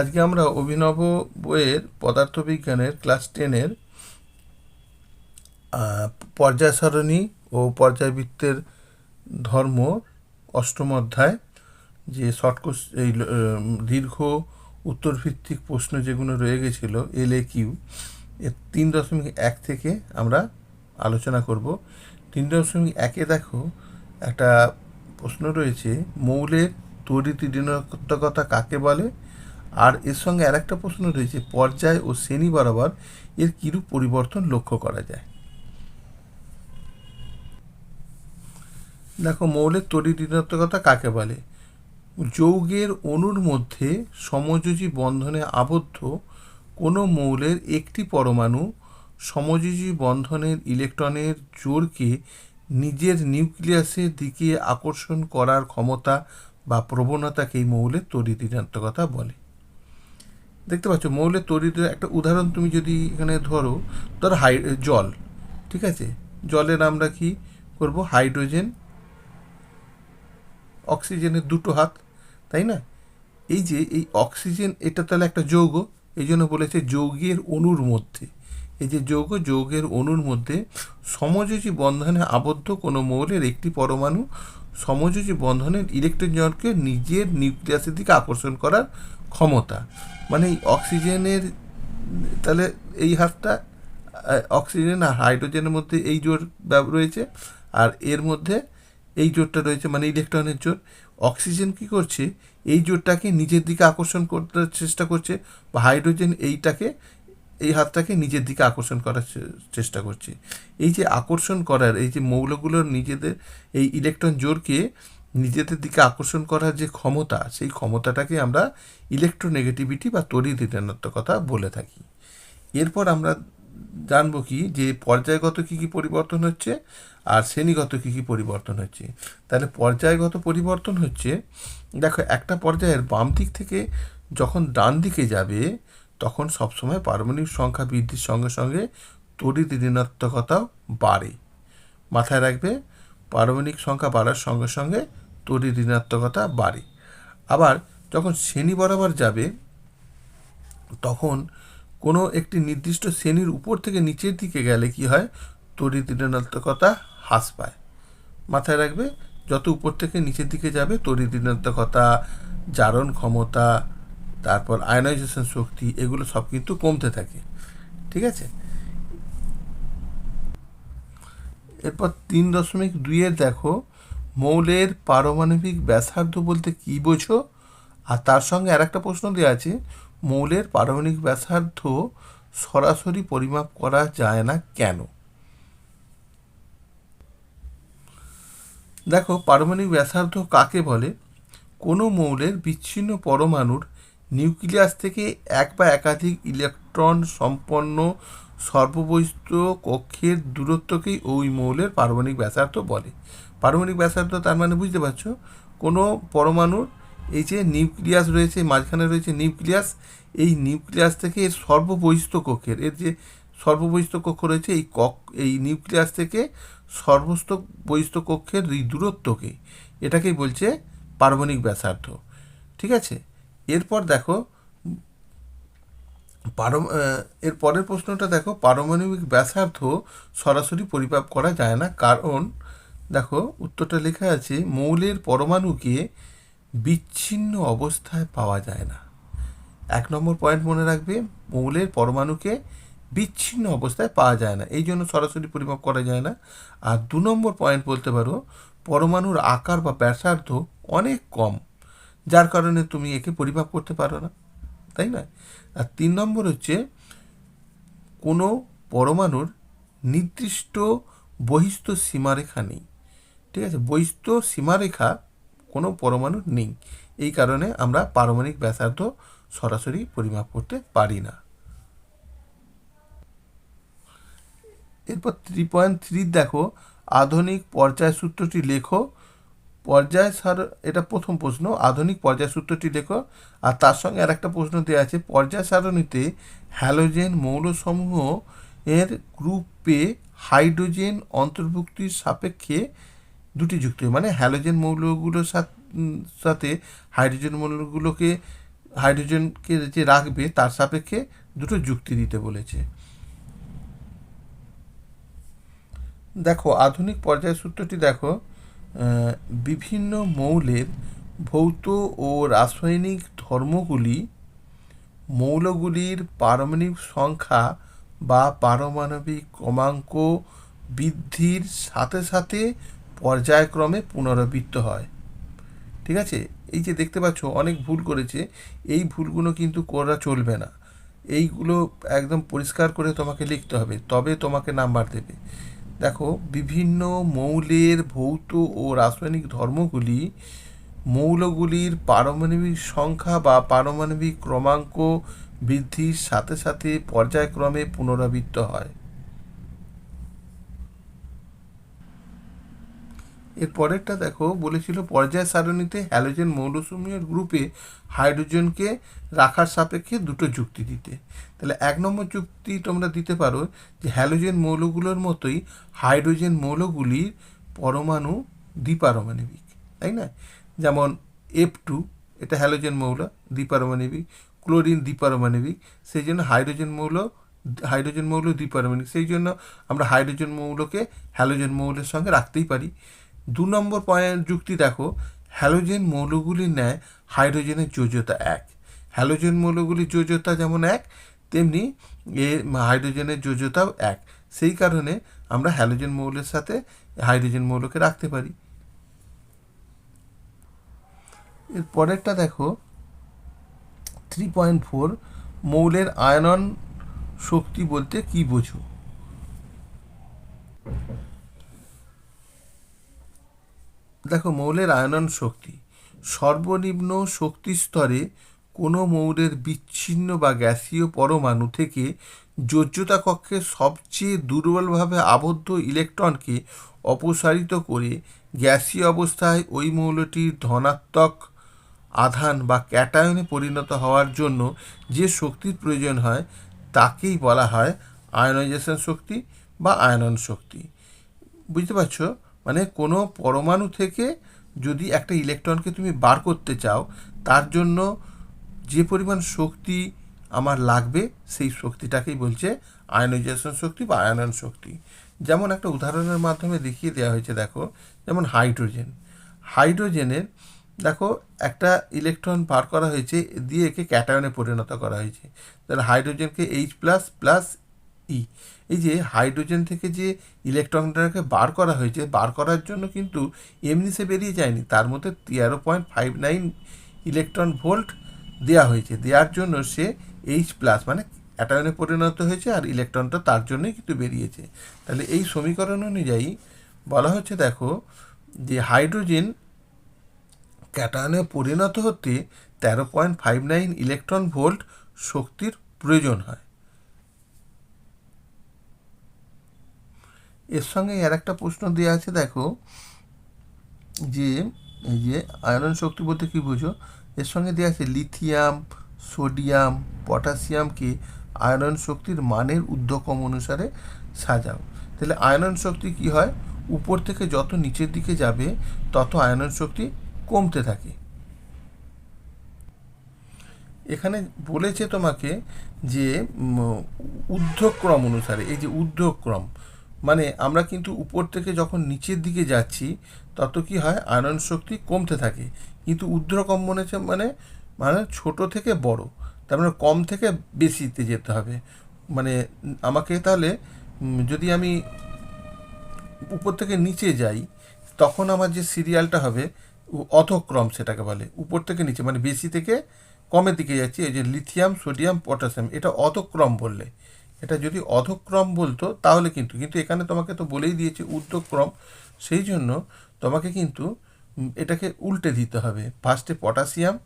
আজকে আমরা অভিনব বইয়ের পদার্থবিজ্ঞানের ক্লাস টেনের পর্যায় সারণী ও পর্যায়বৃত্তের ধর্ম অষ্টম অধ্যায়, যে শর্ট এই দীর্ঘ উত্তরভিত্তিক প্রশ্ন যেগুলো রয়ে গেছিল, এল এ কিউ, এর তিন দশমিক এক থেকে আমরা আলোচনা করব। তিন দশমিক একে দেখো, একটা প্রশ্ন রয়েছে, মৌলের তড়িৎ ঋণাত্মকতা কাকে বলে? আর এর সঙ্গে আর একটা প্রশ্ন রয়েছে, পর্যায় ও শ্রেণি বরাবর এর কিরূপ পরিবর্তন লক্ষ্য করা যায়? দেখো মৌলের তড়িৎ ঋণাত্মকতা কাকে বলে? যৌগের অণুর মধ্যে সমযোজী বন্ধনে আবদ্ধ কোনো মৌলের একটি পরমাণু সমযোজী বন্ধনের ইলেকট্রনের জোরকে নিজের নিউক্লিয়াসের দিকে আকর্ষণ করার ক্ষমতা বা প্রবণতাকেই মৌলের তড়িৎ ঋণাত্মকতা বলে। দেখতে পাচ্ছ, মৌলের তড়িৎ একটা উদাহরণ তুমি যদি এখানে ধরো, ধর হাই, জল, ঠিক আছে? জলের আমরা কি করব? হাইড্রোজেন, অক্সিজেনের দুটো হাত, তাই না? এই যে, এই অক্সিজেন, এটা তাহলে একটা যৌগ, এই জন্য বলেছে যৌগের অণুর মধ্যে। এই যে যৌগ, যৌগের অণুর মধ্যে সমযোজী বন্ধনে আবদ্ধ কোনো মৌলের একটি পরমাণু সমযোজী বন্ধনের ইলেকট্রনকে নিজের নিউক্লিয়াসের দিকে আকর্ষণ করার ক্ষমতা। মানে এই অক্সিজেনের, তাহলে এই হাতটা অক্সিজেন আর হাইড্রোজেনের মধ্যে এই জোর রয়েছে। আর এর মধ্যে এই জোরটা রয়েছে মানে ইলেকট্রনের জোর। অক্সিজেন কি করছে? এই জোরটাকে নিজের দিকে আকর্ষণ করতে চেষ্টা করছে বা হাইড্রোজেন এইটাকে, এই হাতটাকে নিজের দিকে আকর্ষণ করার চেষ্টা করছে। এই যে আকর্ষণ করার, এই যে মৌলগুলোর নিজেদের, এই ইলেকট্রন জোরকে নিজেদের দিকে আকর্ষণ করার যে ক্ষমতা, সেই ক্ষমতাটাকে আমরা ইলেকট্রোনেগেটিভিটি বা তড়িৎ ঋণাত্মকতা বলে থাকি। এরপর আমরা জানব কি যে পর্যায়গত কী কী পরিবর্তন হচ্ছে আর শ্রেণীগত কী কী পরিবর্তন হচ্ছে। তাহলে পর্যায়গত পরিবর্তন হচ্ছে, দেখো একটা পর্যায়ের বাম দিক থেকে যখন ডান দিকে যাবে, তখন সবসময় পারমাণবিক সংখ্যা বৃদ্ধির সঙ্গে সঙ্গে তড়িৎ ঋণাত্মকতাও বাড়ে। মাথায় রাখবে, পারমাণবিক সংখ্যা বাড়ার সঙ্গে সঙ্গে তড়িৎ ঋণাত্মকতা বাড়ে। আবার যখন শ্রেণি বরাবর যাবে, তখন কোনো একটি নির্দিষ্ট শ্রেণির উপর থেকে নিচের দিকে গেলে কি হয়? তড়িৎ ঋণাত্মকতা হ্রাস পায়। মাথায় রাখবে, যত উপর থেকে নিচের দিকে যাবে, তড়িৎ ঋণাত্মকতা, জারণ ক্ষমতা, তারপর আয়নাইজেশন শক্তি, এগুলো সব কিন্তু কমতে থাকে। ঠিক আছে? এরপর তিন দশমিক দুইয়ের দেখো মৌলের পারমাণবিক ব্যাসার্ধ বলতে কি বোঝো? আর তার সঙ্গে আর একটা প্রশ্ন দেওয়া আছে, মৌলের পারমাণবিক ব্যাসার্ধ সরাসরি পরিমাপ করা যায় না কেন? দেখো, পারমাণবিক ব্যাসার্ধ কাকে বলে? কোনো মৌলের বিচ্ছিন্ন পরমাণুর নিউক্লিয়াস থেকে এক বা একাধিক ইলেকট্রন সম্পন্ন সর্ববহিষ্ঠ কক্ষের দূরত্বকেই ওই মৌলের পারমাণবিক ব্যাসার্ধ বলে। পারমাণবিক ব্যাসার্ধ, তার মানে বুঝতে পারছ, কোনো পরমাণুর এই যে নিউক্লিয়াস রয়েছে, মাঝখানে রয়েছে নিউক্লিয়াস, এই নিউক্লিয়াস থেকে এর সর্ববহিষ্ঠ কক্ষের, এর যে সর্ববহিষ্ঠ কক্ষ রয়েছে, এই কক, এই নিউক্লিয়াস থেকে সর্বস্থ বহিষ্ঠ কক্ষের দূরত্বকে, এটাকেই বলছে পারমাণবিক ব্যাসার্ধ। ঠিক আছে? এরপর দেখো, পারম এর পরের প্রশ্নটা দেখো, পারমাণবিক ব্যাসার্ধ সরাসরি পরিমাপ করা যায় না, কারণ দেখো, উত্তরটা লেখা আছে, মৌলের পরমাণুকে বিচ্ছিন্ন অবস্থায় পাওয়া যায় না। এক নম্বর পয়েন্ট মনে রাখবে, মৌলের পরমাণুকে বিচ্ছিন্ন অবস্থায় পাওয়া যায় না। এই জন্য সরাসরি পরিমাপ করা যায় না। আর দু নম্বর পয়েন্ট বলতে পারো, পরমাণুর আকার বা ব্যাসার্ধ অনেক কম, যার কারণে তুমি একে পরিমাপ করতে পারো না, তাই না? আর তিন নম্বর হচ্ছে, কোনো পরমাণুর নির্দিষ্ট বহিস্থ সীমারেখা নেই। ঠিক আছে? বহিস্থ সীমারেখা কোনো পরমাণু নেই। এই কারণে আমরা পারমাণবিক ব্যাসার্ধ সরাসরি পরিমাপ করতে পারি না। এরপর থ্রি পয়েন্ট থ্রি দেখো। আধুনিক পর্যায় সূত্রটি লেখো। পর্যায় সার এটা প্রথম প্রশ্ন। আধুনিক পর্যায় সূত্রটি লেখো। আর তার সঙ্গে আর একটা প্রশ্ন দেওয়া আছে। পর্যায় সারণীতে হ্যালোজেন মৌলসমূহ এর গ্রুপে হাইড্রোজেন অন্তর্ভুক্তির সাপেক্ষে দুটি যুক্ত। মানে হ্যালোজেন মৌলগুলোর সাথে হাইড্রোজেন মৌলগুলোকে হাইড্রোজেনকে যে রাখবে, তার সাপেক্ষে দুটো যুক্তি দিতে বলেছে দেখো, আধুনিক পর্যায় সূত্রটি দেখো বিভিন্ন মৌলের ভৌত ও রাসায়নিক ধর্মগুলি মৌলগুলির পারমাণবিক সংখ্যা বা পারমাণবিক ক্রমাঙ্ক বৃদ্ধির সাথে সাথে পর্যায়ক্রমে পুনরাবৃত্ত হয়। ঠিক আছে? এই যে দেখতে পাচ্ছ, অনেক ভুল করেছে। এই ভুলগুলো কিন্তু করা চলবে না। এইগুলো একদম পরিষ্কার করে তোমাকে লিখতে হবে। তবে তোমাকে নাম্বার দেবে। দেখো, বিভিন্ন মৌলের ভৌত ও রাসায়নিক ধর্মগুলি মৌলগুলির পারমাণবিক সংখ্যা বা পারমাণবিক ক্রমাঙ্ক বৃদ্ধির সাথে সাথে পর্যায়ক্রমে পুনরাবৃত্ত হয়। এর পরেরটা দেখো, বলেছিল পর্যায় সারণীতে হ্যালোজেন মৌলসমূহের গ্রুপে হাইড্রোজেনকে রাখার সাপেক্ষে দুটো যুক্তি দিতে। তাহলে এক নম্বর যুক্তি তোমরা দিতে পারো যে হ্যালোজেন মৌলগুলোর মতোই হাইড্রোজেন মৌলগুলির পরমাণু দ্বিপারমাণবিক, তাই না? যেমন এফ টু এটা হ্যালোজেন মৌল, দ্বিপারমাণবিক। ক্লোরিন দ্বিপারমাণবিক, সেই জন্য হাইড্রোজেন মৌল হাইড্রোজেন মৌল দ্বিপারমাণবিক। সেই জন্য আমরা হাইড্রোজেন মৌলকে হ্যালোজেন মৌলের সঙ্গে রাখতেই পারি। দু নম্বর পয়েন্ট যুক্তি দেখো হ্যালোজেন মৌলগুলির ন্যায় হাইড্রোজেনের যোজ্যতা এক। হ্যালোজেন মৌলগুলির যোজ্যতা যেমন এক, তেমনি এ হাইড্রোজেনের যোজ্যতাও এক। সেই কারণে আমরা হ্যালোজেন মৌলের সাথে হাইড্রোজেন মৌলকে রাখতে পারি। এর পরেরটা দেখো থ্রি পয়েন্ট ফোর মৌলের আয়নন শক্তি বলতে কি বোঝো? দেখো, মৌলের আয়নন শক্তি। সর্বনিম্ন শক্তি স্তরে কোনো মৌলের বিচ্ছিন্ন বা গ্যাসীয় পরমাণু থেকে যোজ্যতা কক্ষে সবচেয়ে দুর্বলভাবে আবদ্ধ ইলেকট্রনকে অপসারিত করে গ্যাসীয় অবস্থায় ওই মৌলটির ধনাত্মক আধান বা ক্যাটায়নে পরিণত হওয়ার জন্য যে শক্তির প্রয়োজন হয়, তাকেই বলা হয় আয়নাইজেশন শক্তি বা আয়নন শক্তি। বুঝতে পারছ? মানে কোনো পরমাণু থেকে যদি একটা ইলেকট্রনকে তুমি বার করতে চাও, তার জন্য যে পরিমাণ শক্তি আমার লাগবে, সেই শক্তিটাকেই বলছে আয়নাইজেশন শক্তি বা আয়নন শক্তি। যেমন একটা উদাহরণের মাধ্যমে দেখিয়ে দেওয়া হয়েছে, দেখো, যেমন হাইড্রোজেন। হাইড্রোজেনের, দেখো, একটা ইলেকট্রন বার করা হয়েছে, দিয়ে একে ক্যাটায়নে পরিণত করা হয়েছে। তাহলে হাইড্রোজেনকে এইচ প্লাস প্লাস ই এই যে হাইড্রোজেন থেকে যে ইলেকট্রনটাকে বার করা হয়েছে, বার করার জন্য কিন্তু এমনি সে বেরিয়ে যায়নি। তার মধ্যে তেরো point five nine electron volt দেওয়া হয়েছে। দেওয়ার জন্য সে এইচ প্লাস মানে অ্যাটায়নে পরিণত হয়েছে আর ইলেকট্রনটা তার জন্যই কিন্তু বেরিয়েছে। তাহলে এই সমীকরণ অনুযায়ী বলা হচ্ছে, দেখো, যে হাইড্রোজেন ক্যাটায়নে পরিণত হতে তেরো point five nine electron volt শক্তির প্রয়োজন হয়। এর সঙ্গে আর একটা প্রশ্ন দেওয়া আছে, দেখো, যে, এই যে আয়রন শক্তি বলতে কী বুঝো? এর সঙ্গে দেওয়া আছে লিথিয়াম, সোডিয়াম, পটাশিয়ামকে আয়রন শক্তির মানের ঊর্ধ্বক্রম অনুসারে সাজাও। তাহলে আয়রন শক্তি কি হয়? উপর থেকে যত নিচের দিকে যাবে, তত আয়রন শক্তি কমতে থাকে। এখানে বলেছে তোমাকে যে ঊর্ধ্বক্রম অনুসারে, এই যে ঊর্ধ্বক্রম মানে আমরা কিন্তু উপর থেকে যখন নিচের দিকে যাচ্ছি, তত কি হয়? আয়রন শক্তি কমতে থাকে। কিন্তু ঊর্ধ্বক্রম মনে মানে ছোট থেকে বড়, তার মানে কম থেকে বেশিতে যেতে হবে। মানে আমাকে তাহলে যদি আমি উপর থেকে নিচে যাই, তখন আমার যে সিরিয়ালটা হবে অধক্রম সেটাকে বলে। উপর থেকে নিচে মানে বেশি থেকে কমের দিকে যাচ্ছি, এই যে লিথিয়াম, সোডিয়াম, পটাশিয়াম, এটা অধক্রম বললে। এটা যদি অধক্রম বলতো, তাহলে কিন্তু কিন্তু এখানে তোমাকে তো বলেই দিয়েছে ঊর্ধ্বক্রম, সেই জন্য তোমাকে কিন্তু এটাকে উল্টে দিতে হবে। ফার্স্টে পটাশিয়াম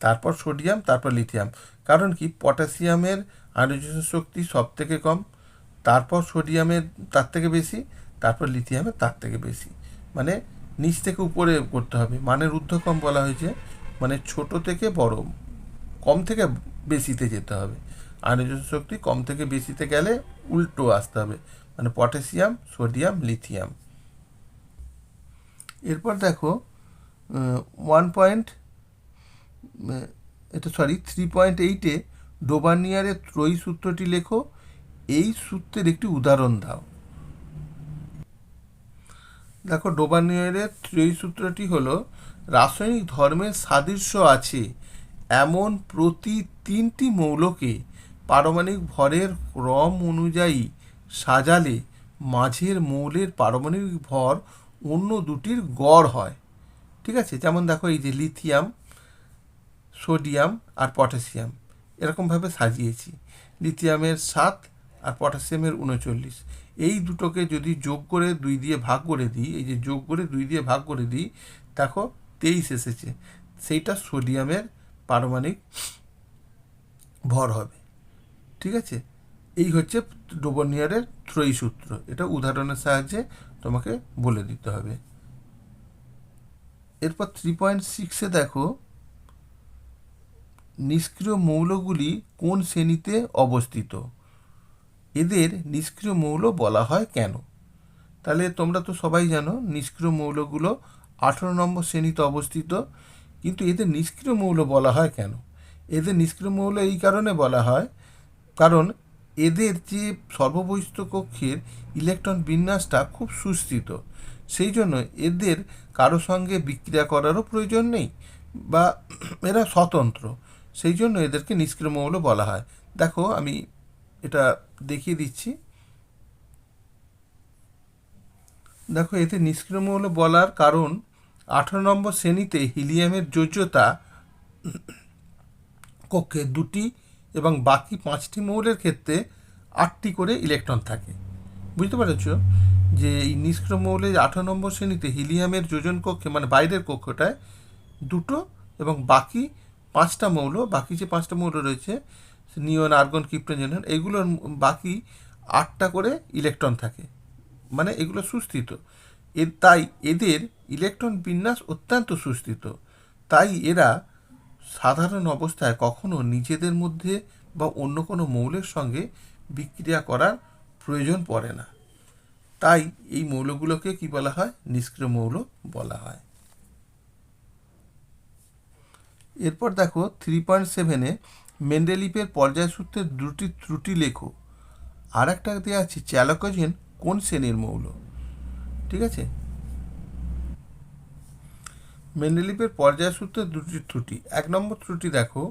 তারপর সোডিয়াম তারপর লিথিয়াম কারণ কি? পটাশিয়ামের হাইড্রোজেন শক্তি সব থেকে কম, তারপর সোডিয়ামের তার থেকে বেশি, তারপর লিথিয়ামের তার থেকে বেশি। মানে নিচ থেকে উপরে করতে হবে। মানের ঊর্ধ্বক্রম বলা হয়েছে মানে ছোট থেকে বড়, কম থেকে বেশিতে যেতে হবে। আয়নোজন শক্তি কম থেকে বেশিতে গেলে উল্টো আসতে হবে। মানে পটাশিয়াম, সোডিয়াম, লিথিয়াম। এরপর দেখো ওয়ান পয়েন্ট এটা সরি থ্রি পয়েন্ট এইটে ডোবানিয়ারের ত্রয়ী সূত্রটি লেখো। এই সূত্রের একটি উদাহরণ দাও। দেখো, ডোবানিয়ারের ত্রয়ী সূত্রটি হলো, রাসায়নিক ধর্মের সাদৃশ্য আছে এমন প্রতি তিনটি মৌলকে পারমাণবিক ভরের ক্রম অনুযায়ী সাজালে মাঝের মৌলের পারমাণবিক ভর অন্য দুটির গড় হয়। ঠিক আছে? যেমন দেখো এই যে লিথিয়াম সোডিয়াম আর পটাশিয়াম এরকমভাবে সাজিয়েছি। লিথিয়ামের সাত আর পটাশিয়ামের উনচল্লিশ। এই দুটোকে যদি যোগ করে দুই দিয়ে ভাগ করে দিই, এই যে যোগ করে দুই দিয়ে ভাগ করে দিই, দেখো তেইশ এসেছে। সেইটা সোডিয়ামের পারমাণিক ভর হবে। ঠিক আছে? এই হচ্ছে ডোবনিয়ারের ত্রয়ী সূত্র এটা উদাহরণের সাহায্যে তোমাকে বলে দিতে হবে। এরপর থ্রি পয়েন্ট সিক্সে দেখো, নিষ্ক্রিয় মৌলগুলি কোন শ্রেণীতে অবস্থিত? এদের নিষ্ক্রিয় মৌল বলা হয় কেন? তাহলে তোমরা তো সবাই জানো, নিষ্ক্রিয় মৌলগুলো আঠেরো নম্বর শ্রেণীতে অবস্থিত, কিন্তু এদের নিষ্ক্রিয় মৌল বলা হয় কেন? এদের নিষ্ক্রিয় মৌল এই কারণে বলা হয় কারণ এদের যে সর্ববহিষ্ঠ কক্ষের ইলেকট্রন বিন্যাসটা খুব সুস্থিত। সেই জন্য এদের কারও সঙ্গে বিক্রিয়া করারও প্রয়োজন নেই বা এরা স্বতন্ত্র। সেই জন্য এদেরকে নিষ্ক্রিয় মৌল বলা হয়। দেখো, আমি এটা দেখিয়ে দিচ্ছি। দেখো, এতে নিষ্ক্রিয় মৌল বলার কারণ আঠারো নম্বর শ্রেণীতে হিলিয়ামের যোজ্যতা কক্ষে দুটি এবং বাকি পাঁচটি মৌলের ক্ষেত্রে আটটি করে ইলেকট্রন থাকে। বুঝতে পেরেছ? যে এই নিষ্ক্রিয় মৌলের আঠারো নম্বর শ্রেণীতে হিলিয়ামের যোজন কক্ষে মানে বাইরের কক্ষটায় দুটো এবং বাকি পাঁচটা মৌল, বাকি যে পাঁচটা মৌল রয়েছে নিয়ন আর্গন ক্রিপ্টোজেন এগুলোর বাকি আটটা করে ইলেকট্রন থাকে। মানে এগুলো সুস্থিত। এ, তাই এদের ইলেকট্রন বিন্যাস অত্যন্ত সুস্থিত। তাই এরা সাধারণ অবস্থায় কখনো নিজেদের মধ্যে বা অন্য কোনো মৌলের সঙ্গে বিক্রিয়া করার প্রয়োজন পড়ে না। তাই এই মৌলগুলোকে কি বলা হয়? নিষ্ক্রিয় মৌল বলা হয়। এরপর দেখো থ্রি পয়েন্ট সেভেনে মেন্ডেলিপের পর্যায় সূত্রের দুটি ত্রুটি লেখো। আর একটা দেওয়া আছে, চ্যালকোজেন কোন শ্রেণির মৌল? ঠিক আছে? মেন্ডেলিপের পর্যায় সূত্রের দুটি ত্রুটি। এক নম্বর ত্রুটি দেখো,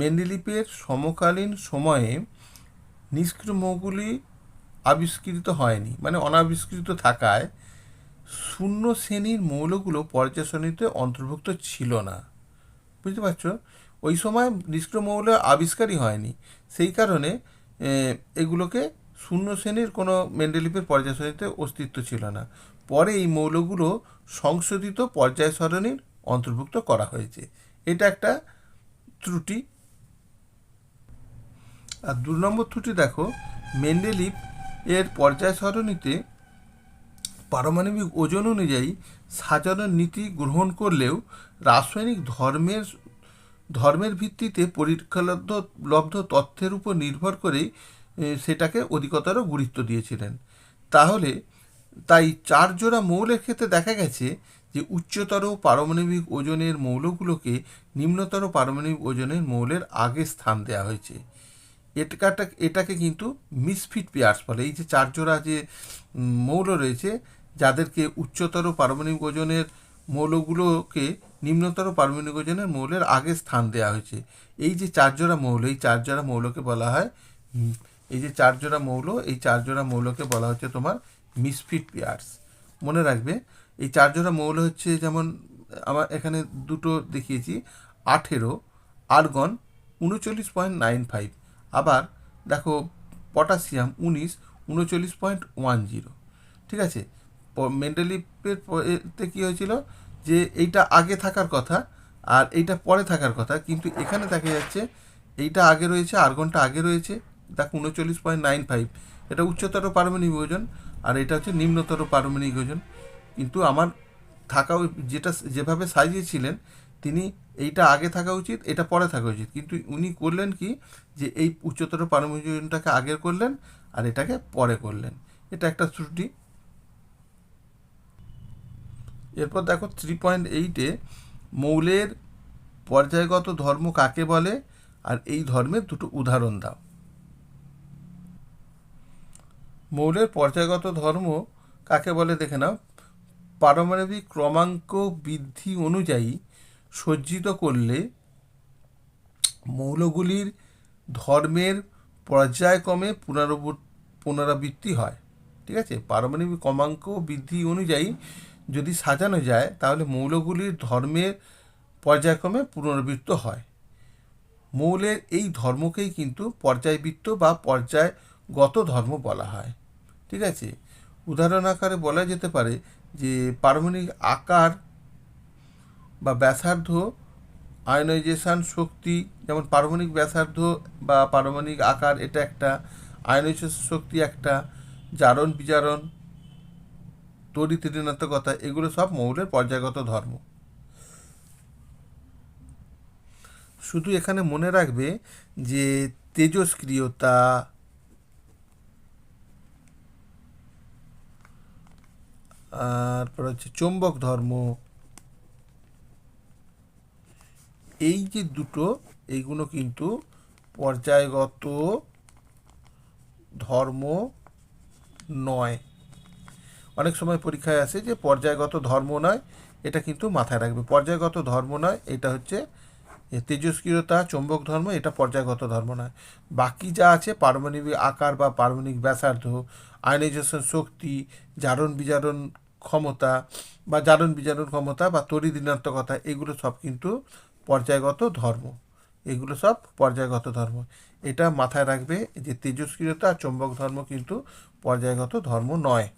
মেন্ডেলিপের সমকালীন সময়ে নিষ্ক্রমগুলি আবিষ্কৃত হয়নি মানে অনাবিষ্কৃত থাকায় শূন্য শ্রেণির মৌলগুলো পর্যায় শ্রেণীতে অন্তর্ভুক্ত ছিল না। বুঝতে পারছ? ওই সময় নিষ্ক্রিয় মৌল আবিষ্কারই হয়নি, সেই কারণে এগুলোকে শূন্য শ্রেণির কোনো মেন্ডেলিপের পর্যায় সারণীতে অস্তিত্ব ছিল না। পরে এই মৌলগুলো সংশোধিত পর্যায় সারণীর অন্তর্ভুক্ত করা হয়েছে। এটা একটা ত্রুটি। আর দু নম্বর ত্রুটি দেখো মেন্ডেলিপ এর পর্যায় সারণীতে পারমাণবিক ওজন অনুযায়ী সাজানোর নীতি গ্রহণ করলেও রাসায়নিক ধর্মের ধর্মের ভিত্তিতে পরীক্ষালব্ধ, লব্ধ তথ্যের উপর নির্ভর করেই সেটাকে অধিকতর গুরুত্ব দিয়েছিলেন। তাহলে তাই চার জোড়া মৌলের ক্ষেত্রে দেখা গেছে যে উচ্চতর পারমাণবিক ওজনের মৌলগুলোকে নিম্নতর পারমাণবিক ওজনের মৌলের আগে স্থান দেওয়া হয়েছে। এটাটা এটাকে কিন্তু মিসফিট পেয়ার্স বলে। এই যে চার জোড়া যে মৌল রয়েছে, যাদেরকে উচ্চতর পারমাণবিক ওজনের মৌলগুলোকে নিম্নতর পারমাণবিক ওজনের মৌলের আগে স্থান দেওয়া হয়েছে। এই যে চার জোড়া মৌল, এই চার জোড়া মৌলকে বলা হয় এই যে চার জোড়া মৌল, এই চার জোড়া মৌলকে বলা হচ্ছে তোমার মিসফিট পেয়ার্স মনে রাখবে, এই চার জোড়া মৌল হচ্ছে যেমন, আমার এখানে দুটো দেখিয়েছি, আঠেরো, আর্গন উনচল্লিশ পয়েন্ট নাইন ফাইভ, আবার দেখো পটাশিয়াম উনিশ, উনচল্লিশ পয়েন্ট ওয়ান জিরো। ঠিক আছে? মেন্টালিপের কী হয়েছিল যে এইটা আগে থাকার কথা আর এইটা পরে থাকার কথা, কিন্তু এখানে দেখা যাচ্ছে এইটা আগে রয়েছে, আর্গনটা আগে রয়েছে, দেখো উনচল্লিশ পয়েন্ট নাইন ফাইভ। এটা উচ্চতর পারমাণবিক ওজন, আর এটা হচ্ছে নিম্নতর পারমাণবিক ওজন। কিন্তু আমার থাকা যেটা, যেভাবে সাজিয়েছিলেন তিনি এইটা আগে থাকা উচিত, এটা পরে থাকা উচিত। কিন্তু উনি করলেন কি, যে এই উচ্চতর পারমাণবিক ওজনটাকে আগের করলেন, আর এটাকে পরে করলেন। এটা একটা ত্রুটি। এরপর দেখো থ্রি পয়েন্ট এইটে মৌলের পর্যায়গত ধর্ম কাকে বলে? আর এই ধর্মের দুটো উদাহরণ দাও। মৌলের পর্যায়গত ধর্ম কাকে বলে দেখে নাও। পারমাণবিক ক্রমাঙ্ক বৃদ্ধি অনুযায়ী সজ্জিত করলে মৌলগুলির ধর্মের পর্যায়ক্রমে পুনরাবৃ- পুনরাবৃত্তি হয়। ঠিক আছে? পারমাণবিক ক্রমাঙ্ক বৃদ্ধি অনুযায়ী যদি সাজানো যায়, তাহলে মৌলগুলির ধর্মের পর্যায়ক্রমে পুনরাবৃত্ত হয়। মৌলের এই ধর্মকেই কিন্তু পর্যায়বৃত্ত বা পর্যায়গত ধর্ম বলা হয়। ঠিক আছে? উদাহরণ আকারে বলা যেতে পারে যে পারমাণবিক আকার বা ব্যাসার্ধ, আয়নাইজেশান শক্তি, যেমন পারমাণবিক ব্যাসার্ধ বা পারমাণবিক আকার এটা একটা, আয়নাইজেশন শক্তি একটা, জারণ, বিজারণ, তড়িৎ ঋণাত্মকতা, এগুলো সব মৌলের পর্যায়গত ধর্ম। শুধু এখানে মনে রাখবে যে তেজস্ক্রিয়তা তারপর হচ্ছে চৌম্বক ধর্ম। এই যে দুটো, এইগুলো কিন্তু পর্যায়গত ধর্ম নয়। অনেক সময় পরীক্ষায় আসে যে পর্যায়গত ধর্ম নয়, এটা কিন্তু মাথায় রাখবে। পর্যায়গত ধর্ম নয়, এটা হচ্ছে তেজস্ক্রিয়তা, চৌম্বক ধর্ম, এটা পর্যায়গত ধর্ম নয়। বাকি যা আছে, পারমাণবিক আকার বা পারমাণবিক ব্যাসার্ধ, আয়নাইজেশন শক্তি, জারণ বিজারণ ক্ষমতা বা জারণ বিজারণ ক্ষমতা বা তড়িৎ এগুলো সব কিন্তু পর্যায়গত ধর্ম। এগুলো সব পর্যায়গত ধর্ম। এটা মাথায় রাখবে যে তেজস্ক্রিয়তা, চৌম্বক ধর্ম কিন্তু পর্যায়গত ধর্ম নয়।